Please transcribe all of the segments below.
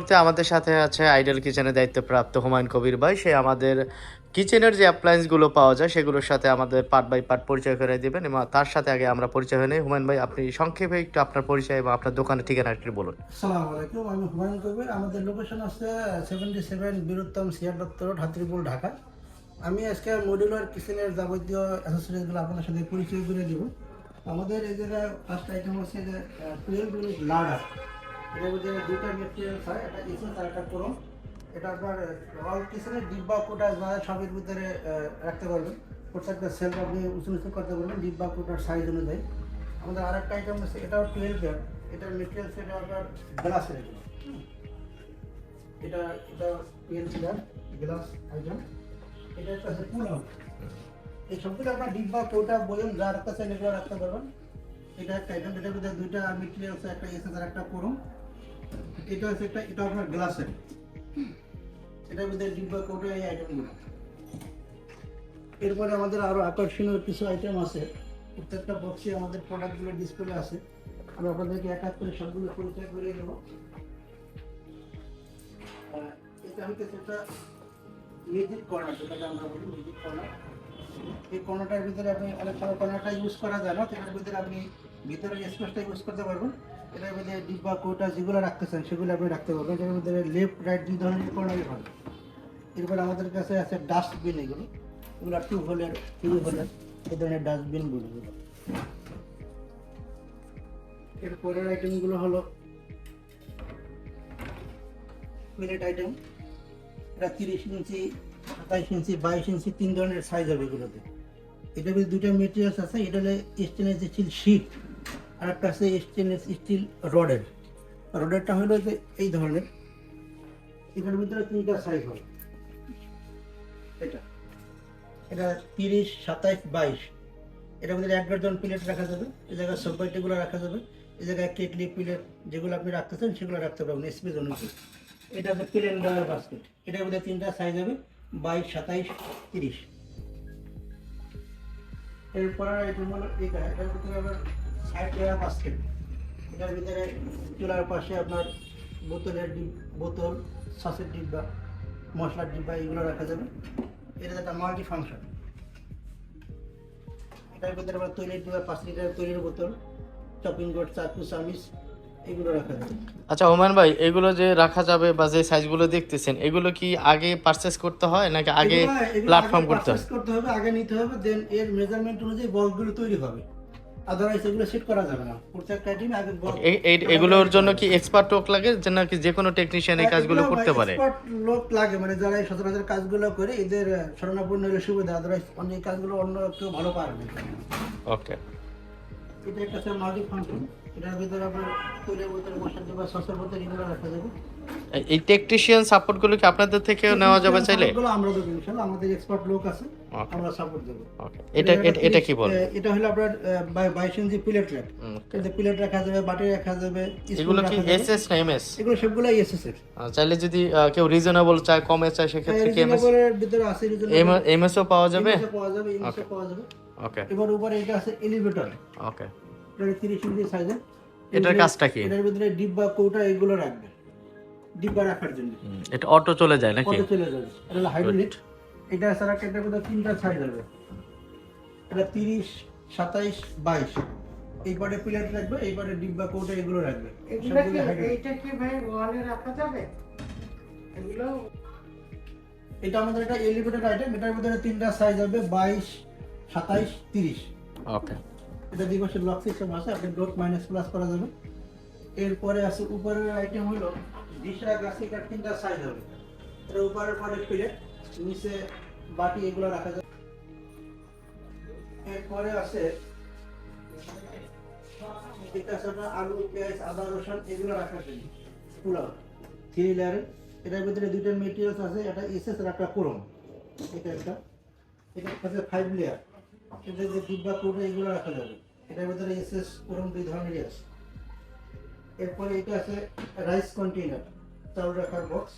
মুহূর্তে আমাদের সাথে আছে আইডল কিচেনের দায়িত্বপ্রাপ্ত হুমায়ুন কবির ভাই। সে আমাদের কিচেনের যে অ্যাপ্লায়েন্সগুলো পাওয়া যায়, সেগুলোর সাথে আমাদের পার্ট বাই পার্ট পরিচয় করে দিবেন এবং তার সাথে আগে আমরা পরিচয় হয়ে নিই। হুমায়ুন ভাই, আপনি সংক্ষেপে একটু আপনার পরিচয় এবং আপনার দোকানের ঠিকানা একটু বলুন। আসসালামু আলাইকুম, আমি হুমায়ুন কবির। আমাদের লোকেশন আছে seventy seven Bir Uttam C R Dutta Hatirpool, Dhaka. আমি আজকে মডিউলার কিচেনের যাবতীয় অ্যাসেসরিজগুলো আপনার সাথে পরিচয় করে দিব। আমাদের এই জায়গায় ফার্স্ট আইটেম হচ্ছে যে টুয়েলভ লাডার এটার মধ্যে দুটা মেটেরিয়ালস হয় একটা ইসেন্স আর একটা করম এটা আপনার অল কিচেনের ডিব্বা কোটা সবের ভিতরে রাখতে পারবেন। প্রত্যেকটা সেলফ আপনি উঁচু নিচু করতে পারবেন, ডিব্বা কোটার সাইজ অনুযায়ী। আমাদের আর একটা আইটেম আছে, এটাও টুয়েলভ এটার মেটেরিয়ালস এটা আপনার গ্লাসের। এটা এটা টুয়েলভ গ্লাস আইটেম এটা আছে পুল আউট এই সবগুলো আপনার ডিব্বা কোটা বয়ম যা রাখতে চান এগুলো রাখতে পারবেন। এটা একটা আইটেম এটার মধ্যে দুইটা মেটেরিয়ালস একটা এসএস আর একটা করুন এটা হচ্ছে একটা, এটা আপনার গ্লাসের এটার মধ্যে ডিব্বা কোটা, এই আইটেমগুলো এরপরে আমাদের আরও আকর্ষণীয় কিছু আইটেম আছে। প্রত্যেকটা বক্সে আমাদের প্রোডাক্টগুলো ডিসপ্লে আছে। আমি আপনাদেরকে এক এক করে সবগুলো পরিচয় করে দেবো। এটা হচ্ছে একটা মিউজিক কর্নার যেটাকে আমরা বলি মিউজিক কর্নার এই কর্নারটার ভিতরে আপনি অনেক সময় কর্নারটা ইউজ করা যায় না। সেটার ভিতরে আপনি ভিতরে স্পেসটা ইউজ করতে পারবেন। এটার ভিতরে ডিব্বা, কোটা যেগুলো রাখতে চান সেগুলো আপনি রাখতে পারবেন। এটার ভিতরে লেফট রাইট, দুই ধরনের কর্নারই হয়। এরপর আমাদের কাছে আছে ডাস্টবিন এগুলো। এগুলো টু হোলের থ্রি হোলের এই ধরনের ডাস্টবিনগুলো এগুলো। এর পরের আইটেমগুলো হলো প্লেট আইটেম এটা তিরিশ ইঞ্চি, সাতাইশ ইঞ্চি, বাইশ ইঞ্চি, তিন ধরনের সাইজ হবে এগুলোতে। ভিতরে দুটো মেটেরিয়ালস আছে। এটা হলো স্টেনলেস স্টিল শিট আর একটা আছে স্টেনলেস স্টিল রডের রডেরটা হলো যে এই ধরনের। এটার ভিতরে তিনটা সাইজ হবে। এটা। এটা তিরিশ, সাতাইশ, বাইশ। এটার মধ্যে এক ডজন প্লেট রাখা যাবে। এই জায়গায় সব্বাইটিগুলো রাখা যাবে। এই জায়গায় কেটলি প্লেট যেগুলো আপনি রাখতে চান সেগুলো রাখতে পারবেন স্পেস অনুযায়ী। এটা হচ্ছে প্লেন ডলার বাস্কেট এটার মধ্যে তিনটা সাইজ হবে। বাইশ, সাতাইশ, তিরিশ। এরপর আইটেম হলো এটা এটার ভিতরে আবার এটার ভিতরে চুলার পাশে আপনার বোতলের ডিব বোতল সসের ডিব্বা মশলার ডিব্বা এগুলো রাখা যাবে। এটা একটা মাল্টি ফাংশন এটার ভিতরে তৈরির ডিব্বা পাঁচ লিটার তৈরির বোতল চপিং বোর্ড চাকু চামিচ এগুলো রাখা যাবে। আচ্ছা হুমায়ুন ভাই এগুলো যে রাখা যাবে বা যে সাইজগুলো দেখতেছেন এগুলো কি আগে পারচেস করতে হয় নাকি আগে প্ল্যাটফর্ম করতে হয়? করতে হবে আগে নিতে হবে দেন এর মেজারমেন্ট অনুযায়ী বক্সগুলো তৈরি হবে। আদারওয়াইজ এগুলো সেট করা যাবে না। প্রত্যেকটা আইটেম আগে এগুলোর জন্য কি এক্সপার্ট লোক লাগে যে নাকি যে কোনো টেকনিশিয়ান এই কাজগুলো করতে পারে? expert লোক লাগে মানে যারা এই সচরাচর কাজগুলো করে এদের শরণাপন্ন হলে সুবিধা আদারওয়াইজ অন্য কাজগুলো অন্য কেউ ভালো পারবে ওকে এটা একটা হচ্ছে মাল্টি ফাংশন এটার ভিতরে আপনার তৈরি বোতল মশলা ডিব্বা সসের বোতল এগুলো রাখা যাবে। এই টেকনিশিয়ান সাপোর্টগুলো কি আপনাদের থেকেও নেওয়া যাবে চাইলে? আমরা দেবো ইনশাআল্লাহ আমাদের এক্সপার্ট লোক আছে আমরা সাপোর্ট দেবো। ওকে এটা এটা- এটা কি বল এটা হলো আপনার বাইশ ইঞ্চি প্লেট প্লেট রাখা যাবে বাটি রাখা যাবে এগুলো কি এসএস না এমএস এগুলো সবগুলো এসএস এর। চাইলে যদি কেউ রিজনেবল চায় কমে চায় সেক্ষেত্রে কি এমএস রিজনেবলের ভিতরে আছে রিজনেবল এমএসও পাওয়া যাবে? পাওয়া যাবে পাওয়া যাবে। ওকে এবার উপরে এটা আছে এলিভেটর ওকে এটা 30 ইঞ্চি সাইজের এটার কাজটা কি? এটার ভিতরে ডিব্বা কৌটা এগুলো রাখবে। ডিব্বা রাখার জন্য। এটা অটো চলে যায় নাকি? কত চলে যাবে এটা হলো হাইড্রোলিক এটা সারা এটার ভিতরে তিনটা সাইজ হবে এটা 30 27 22 এই পারে প্লেট রাখবে এই পারে ডিব্বা কৌটা এগুলো রাখবে। এগুলা কি এইটা কি ভাই ওয়ালে রাখা যাবে? এগুলো এটা আমাদের একটা এলিভেটেড আইটেম এটার ভিতরে তিনটা সাইজ হবে বাইশ সাতাইশ তিরিশ। ওকে এটা দিবসে ব্লক সিস্টেম আছে আপনি ডট মাইনাস প্লাস করা যাবে। এরপরে আছে, উপরের আইটেম হলো ডিশরা গাছে এটার তিনটা সাইজ হবে। এটা উপরের পরে প্লেট নিচে বাটি এগুলো রাখা যাবে। এরপরে আছে এটা আছে আলু, পেঁয়াজ, আদা, রসুন এগুলো রাখার জন্য। পোলাও থ্রি লেয়ারের এটার ভিতরে দুইটা মেটেরিয়ালস আছে, এটা এসএস আর একটা কোরম এটা একটা। এটা আছে ফাইভ লেয়ার এটা যে ডিব্বা কোটা এগুলো রাখা যাবে। এটার ভিতরে এসএস কোরম দুই ধরনেরই আছে। এরপরে এটা আছে রাইস কন্টেইনার চাউল রাখার বক্স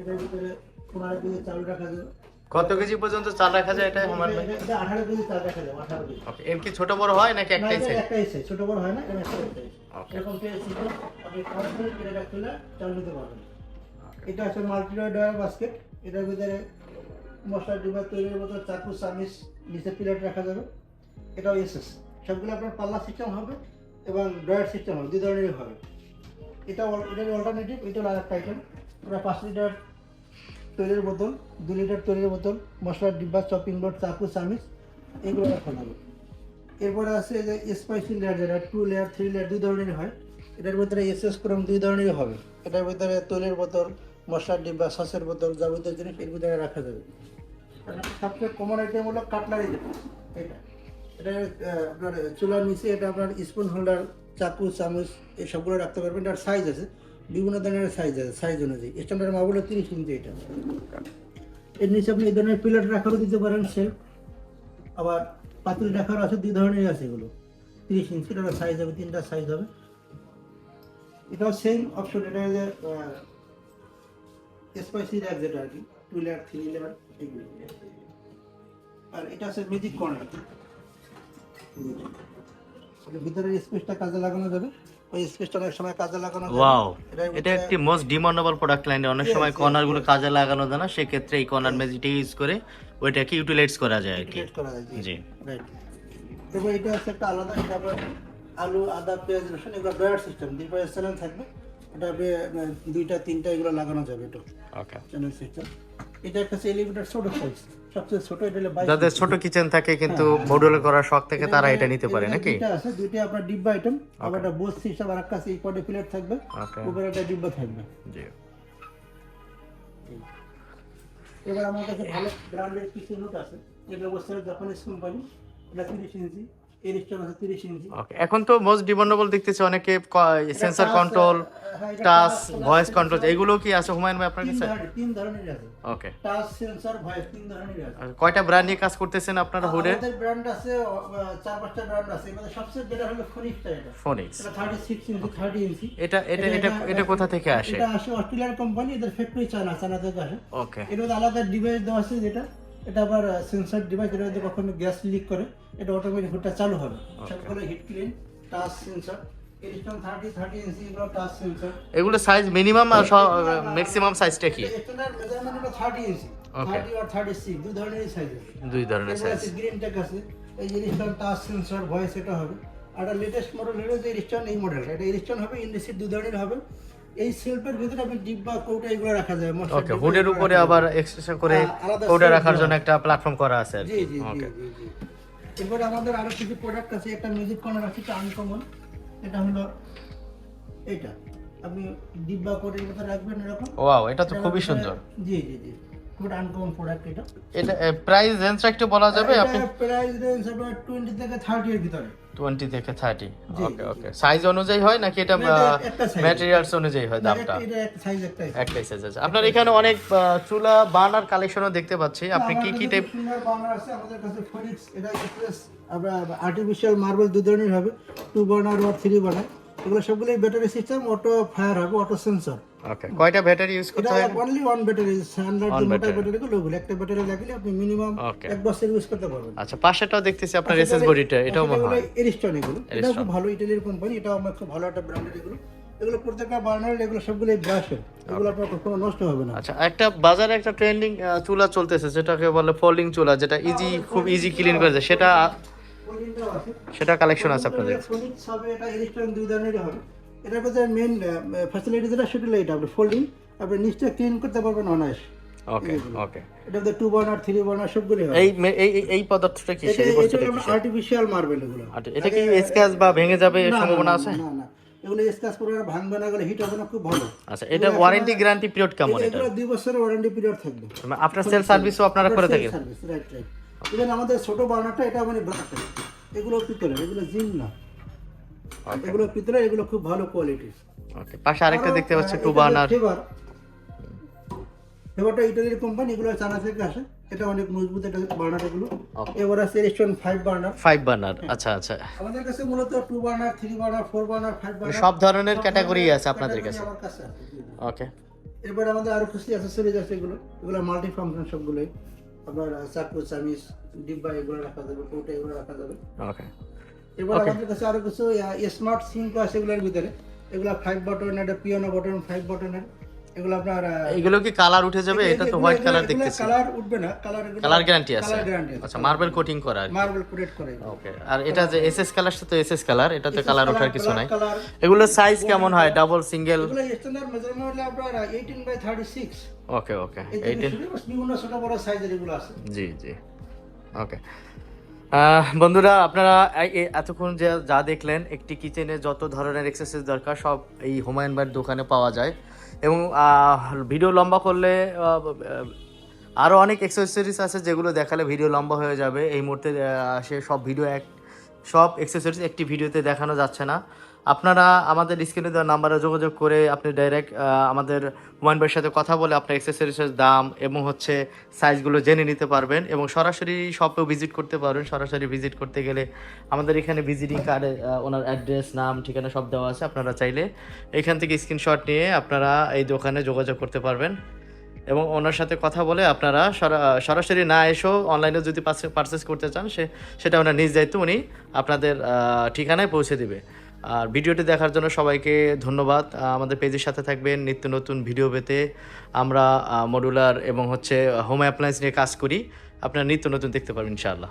এটার ভিতরে পনেরো কেজি চাউল রাখা যাবে। কত কেজি পর্যন্ত চাল রাখা যায় এটা ভাই? এটা আঠারো কেজি চাল রাখা যাবে আঠারো কেজি। ওকে এর কি ছোট বড় হয় নাকি একটাই সাইজ একটাই size, ছোট বড় হয় না এটা একটাই size। Okay. এরকম পেয়ে ছিল আপনি খরচ করে হলে চাল নিতে পারবেন। এটা হচ্ছে মাল্টিডার ডয়ার বাস্কেট এটার ভিতরে মশলা ডিবা তৈরির মতো চাকু চামিচ নিচে প্লেট রাখা যাবে। এটাও এসএস সবগুলো আপনার পাল্লা সিস্টেম হবে। এবং ড্রয়ার সিস্টেম হবে, দুই ধরনেরই হবে। এটা এটার অল্টারনেটিভ এটা হলো আরেকটা আইটেম ওটা পাঁচ লিটার তৈরির বোতল দু লিটার তৈরির বোতল, মশলার ডিব্বা চপিং বোর্ড চাকু চামিচ এগুলো রাখা যাবে এরপরে আছে যে স্পাইসি লেয়ার যেটা টু লেয়ার থ্রি লেয়ার দুই ধরনের হয়। এটার ভিতরে এসএস ক্রম দুই ধরনেরই হবে। এটার ভিতরে তৈলের বোতল, মশলার ডিব্বা, সসের বোতল, যাবতীয় জিনিস এর ভিতরে রাখা যাবে। সবচেয়ে কমন আইটেম হলো কাটলারি যেটা, এটা। এটা আপনার চুলার নিচে এটা আপনার স্পুন হোল্ডার চাকু, চামচ, এই সবগুলো রাখতে পারবেন। এটার সাইজ আছে, বিভিন্ন ধরনের সাইজ আছে সাইজ অনুযায়ী। স্ট্যান্ডার্ড মাপ হলো তিরিশ ইঞ্চি এটা। এর নিচে আপনি এই ধরনের পিলার রাখারও দিতে পারেন সেলফ আবার পাতিল রাখারও আছে, দুই ধরনের আছে এগুলো। তিরিশ ইঞ্চি এটা সাইজ হবে, তিনটা সাইজ হবে। এটাও সেম অপশন এটা যে স্পাইসি র্যাক যেটা আর কি টু লেয়ার থ্রি লেয়ার আর এটা আছে ম্যাজিক কর্নার ভিতরের স্পেসটা কাজে লাগানো যাবে? ওই স্পেসটা অনেক সময় কাজে লাগানো ওয়াও এটা একটি মোস্ট ডিমান্ডেবল প্রোডাক্ট লাইনে অনেক সময় কর্নারগুলো কাজে লাগানো যায় না সেক্ষেত্রে এই কর্নার ম্যাজিকটা ইউজ করে ওইটাকে ইউটিলাইজ করা যায় আর কি। Create করা যায় জি। রাইট এবার এটা হচ্ছে একটা আলাদা এটা আবার আলু আদা পেঁয়াজ রসুন এগুলো ড্রয়ার সিস্টেম দুইটা চ্যানেল থাকবে। এটা দুইটা তিনটা এগুলো লাগানো যাবে এটা ওকে চ্যানেল সিস্টেম এটা একটা এলিভেটার ছোট সাইজ সবচেয়ে ছোট এটা হলো যাদের ছোট কিচেন থাকে কিন্তু মডুলার করার শখ থেকে তারা এটা নিতে পারে নাকি? দুইটা আছে দুইটা আপনার ডিব্বা আইটেম আবার একটা বোস সিস্টেম আর এই পডে প্লেট থাকবে উপরে একটা ডিব্বা থাকবে। জি। এবার আমার কাছে ভালো ব্র্যান্ডের কিছু নোট আছে যেগুলো বছর জাপানিজ কোম্পানি এটা তিরিশ ইঞ্চি। এখন তো মোস্ট ডিমান্ডেবল দেখতেছি অনেকে sensor control touch voice control এগুলো কি আছে হুমায়ুন ভাই আপনার কাছে? তিন ধরনের আছে। ওকে টাচ সেন্সর ভয়েস তিন ধরনের আছে। কয়টা ব্র্যান্ড নিয়ে কাজ করতেছেন আপনারা হুডে? আমাদের ব্র্যান্ড আছে চার পাঁচটা ব্র্যান্ড আছে। মধ্যে সবচেয়ে বেটার হলো এটা। ফোনিক্স এটা thirty six inch thirty inch এটা এটা এটা এটা কোথা থেকে আসে এটা আসে? অস্ট্রেলিয়ার কোম্পানি এদের ফ্যাক্টরি চায়না চায়না থেকে আসে। ওকে এর আলাদা ডিভাইস দেওয়া আছে যেটা। এটা আবার সেন্সর ডিভাইস এটা যদি কখনো গ্যাস লিক করে এটা অটোমেটিক হুডটা চালু হবে। সবগুলো হিট ক্লিন টাচ সেন্সর এগুলো টাচ সেন্সর এগুলো সাইজ মিনিমাম আর ম্যাক্সিমাম সাইজটা কি? দুই দুই ধরনের সাইজ আছে গ্রিন টেক আছে এই যে রিস্টন টাচ সেন্সর ভয়েস এটা হবে। আর লেটেস্ট মডেল হলো যে রিস্টন এই মডেলটা এটা রিস্টন হবে ইন্ডিসিট দু ধরনের হবে। এই সেলফের ভিতরে আপনি ডিব্বা কৌটা এগুলো রাখা যায় ওকে হুডের উপরে আবার এক্সট্রা করে কোডে shelf রাখার জন্য একটা প্ল্যাটফর্ম করা আছে আর জি কি। ওকে জি আমাদের আরও কিছু প্রোডাক্ট আছে একটা মিউজিক কর্নার আছে একটা আনকমন এটা হলো এটা আপনি ডিব্বা করে মতো রাখবেন এরকম। ওয়াও এটা তো খুবই সুন্দর। জি জি জি। খুব আনকমন প্রোডাক্ট এটা। এটা প্রাইস রেঞ্জটা একটু বলা যাবে? আপনি প্রাইস রেঞ্জ আপনার টোয়েন্টি থেকে থার্টি এর ভিতরে। 20 থেকে 30 জি, ওকে ওকে সাইজ অনুযায়ী হয় নাকি এটা। ম্যাটেরিয়ালস অনুযায়ী হয় দামটা? একটাই সাইজ আছে। আপনার এখানে অনেক চুলা বার্নার কালেকশনও দেখতে পাচ্ছি। আপনি কি কি টাইপ বার্নার আছে আমাদের কাছে ফোনিক্স এটা এক্সপ্রেস আমরা আর্টিফিশিয়াল মার্বেল দু ধরনের হবে। টু বার্নার আর থ্রি বার্নার এগুলো সবগুলোই ব্যাটারি সিস্টেম অটো ফায়ার হবে অটো সেন্সর ওকে কয়টা ব্যাটারি ইউজ করতে হয় অনলি ওয়ান ব্যাটারি স্ট্যান্ডার্ড যে মোটা battery। ব্যাটারি গুলো ওগুলো একটা ব্যাটারি লাগলে আপনি মিনিমাম এক বছর ইউজ করতে পারবেন। আচ্ছা পাশেরটাও দেখতেছি আপনার এসএস বডিটা এটাও মনে হয়। এরিস্টন এগুলো Ariston। খুব ভালো ইটালির কোম্পানি এটাও আমার খুব ভালো একটা ব্র্যান্ডের এগুলো। এগুলো প্রত্যেকটা বার্নার এগুলো সবগুলোই ব্রাশের এগুলো আপনার কখনো নষ্ট হবে না। আচ্ছা একটা বাজারে একটা ট্রেন্ডিং চুলা চলতেছে যেটাকে বলে ফোল্ডিং চুলা যেটা ইজি খুব ইজি ক্লিন করে যায় সেটা সেটা কালেকশন আছে আপনাদের। ফোনিক্স হবে এটা এরিস্টন দুই ধরনেরই হবে এটার মধ্যে মেন ফ্যাসিলিটি যেটা সেটা এটা আপনি ফোল্ডিং আপনি নিচটা ক্লিন করতে পারবেন অনায়াস ওকে ওকে এটা মধ্যে টু বার্নার থ্রি বার্নার সবগুলোই হবে। এই এই এই- পদার্থটা কি সেই বস্তুটা কি আর্টিফিশিয়াল মার্বেল এগুলো। আচ্ছা, এটা কি স্ক্র্যাচ বা ভেঙে যাবে সম্ভাবনা আছে? না না। এগুলো স্ক্র্যাচ না ভাঙবে না এগুলো হিট হবে না খুব ভালো। আচ্ছা এটা ওয়ারেন্টি গ্যারান্টি পিরিয়ড কেমন এটা? এগুলো দুই বছরের ওয়ারেন্টি পিরিয়ড থাকবে। মানে আপনার সেল সার্ভিসও আপনারা করে থাকেন? সার্ভিস রাইট রাইট ইভেন আমাদের ছোট বার্নারটা এটা মানে এগুলো পিতলের এগুলো জিম না। এগুলো এগুলো খুব ভালো কোয়ালিটির ওকে পাশে আরেকটা দেখতে পাচ্ছি টু বার্নার ফেভার ফেভারটা ইটালির কোম্পানি এগুলো চায়না থেকে আসে। এটা অনেক মজবুত এটা বার্নার এগুলো. এবার আছে restaurant five burner five burner আচ্ছা আচ্ছা। আমাদের কাছে মূলত two burner three burner four burner five burner সব ধরনের ক্যাটাগরি আছে আপনাদের কাছে। ওকে এরপর আমাদের আরও কিছু অ্যাসেসরিজ আছে এগুলো। এগুলো মাল্টি ফাংশন সবগুলোই। আপনার চাকু চামিচ ডিব্বা এগুলো রাখা যাবে কৌটা এগুলো রাখা যাবে। ওকে এবার আমাদের কাছে আরও কিছু স্মার্ট সিঙ্ক আছে এগুলোর ভিতরে। এগুলো ফাইভ বটন একটা পিয়ানো বটন ফাইভ বটনের এগুলো আপনার এগুলো কি কালার উঠে যাবে? এটা তো হোয়াইট কালার দেখতেছি। কালার উঠবে না কালার কালার গ্যারান্টি আছে কালার গ্যারান্টি আছে। আচ্ছা মার্বেল কোটিং করা মার্বেল কোটেড করে ওকে আর এটা যে এসএস কালার তো এসএস কালার এটাতে কালার ওঠার কিছু নাই। এগুলো সাইজ কেমন হয়? ডাবল সিঙ্গেল এগুলো স্ট্যান্ডার্ড মেজারমেন্ট হলো আপনার 18 বাই 36 ওকে ওকে এই এইটিন বিভিন্ন ছোট বড় সাইজের এগুলো আছে। জি জি। ওকে বন্ধুরা, আপনারা এতক্ষণ যে যা দেখলেন, একটি কিচেনে যত ধরনের এক্সারসাইজ দরকার, সব এই হুমায়ুন ভাইয়ের দোকানে পাওয়া যায়। এবং ভিডিও লম্বা করলে আরও অনেক এক্সেসরিজ আছে যেগুলো দেখালে ভিডিও লম্বা হয়ে যাবে। এই মুহূর্তে সে সব ভিডিও এক সব এক্সেসরিজ একটি ভিডিওতে দেখানো যাচ্ছে না। আপনারা আমাদের স্ক্রিনে দেওয়া নাম্বারে যোগাযোগ করে আপনি ডাইরেক্ট আমাদের হুমায়ুন ভাইয়ের সাথে কথা বলে আপনার এক্সেসরিজের দাম এবং হচ্ছে সাইজগুলো জেনে নিতে পারবেন এবং সরাসরি শপেও ভিজিট করতে পারবেন। সরাসরি ভিজিট করতে গেলে আমাদের এখানে ভিজিটিং কার্ডে ওনার অ্যাড্রেস নাম, ঠিকানা সব দেওয়া আছে। আপনারা চাইলে এখান থেকে স্ক্রিনশট নিয়ে আপনারা এই দোকানে যোগাযোগ করতে পারবেন। এবং ওনার সাথে কথা বলে আপনারা সরা- সরাসরি না এসেও অনলাইনে যদি পারচেস করতে চান, সে, সেটা ওনার নিজ দায়িত্ব উনি আপনাদের ঠিকানায় পৌঁছে দিবে। আর ভিডিওটি দেখার জন্য সবাইকে ধন্যবাদ। আমাদের পেজের সাথে থাকবেন নিত্য নতুন ভিডিও পেতে। আমরা মডুলার এবং হচ্ছে হোম অ্যাপ্লায়েন্স নিয়ে কাজ করি। আপনারা নিত্য নতুন দেখতে পারবেন, ইনশাআল্লাহ।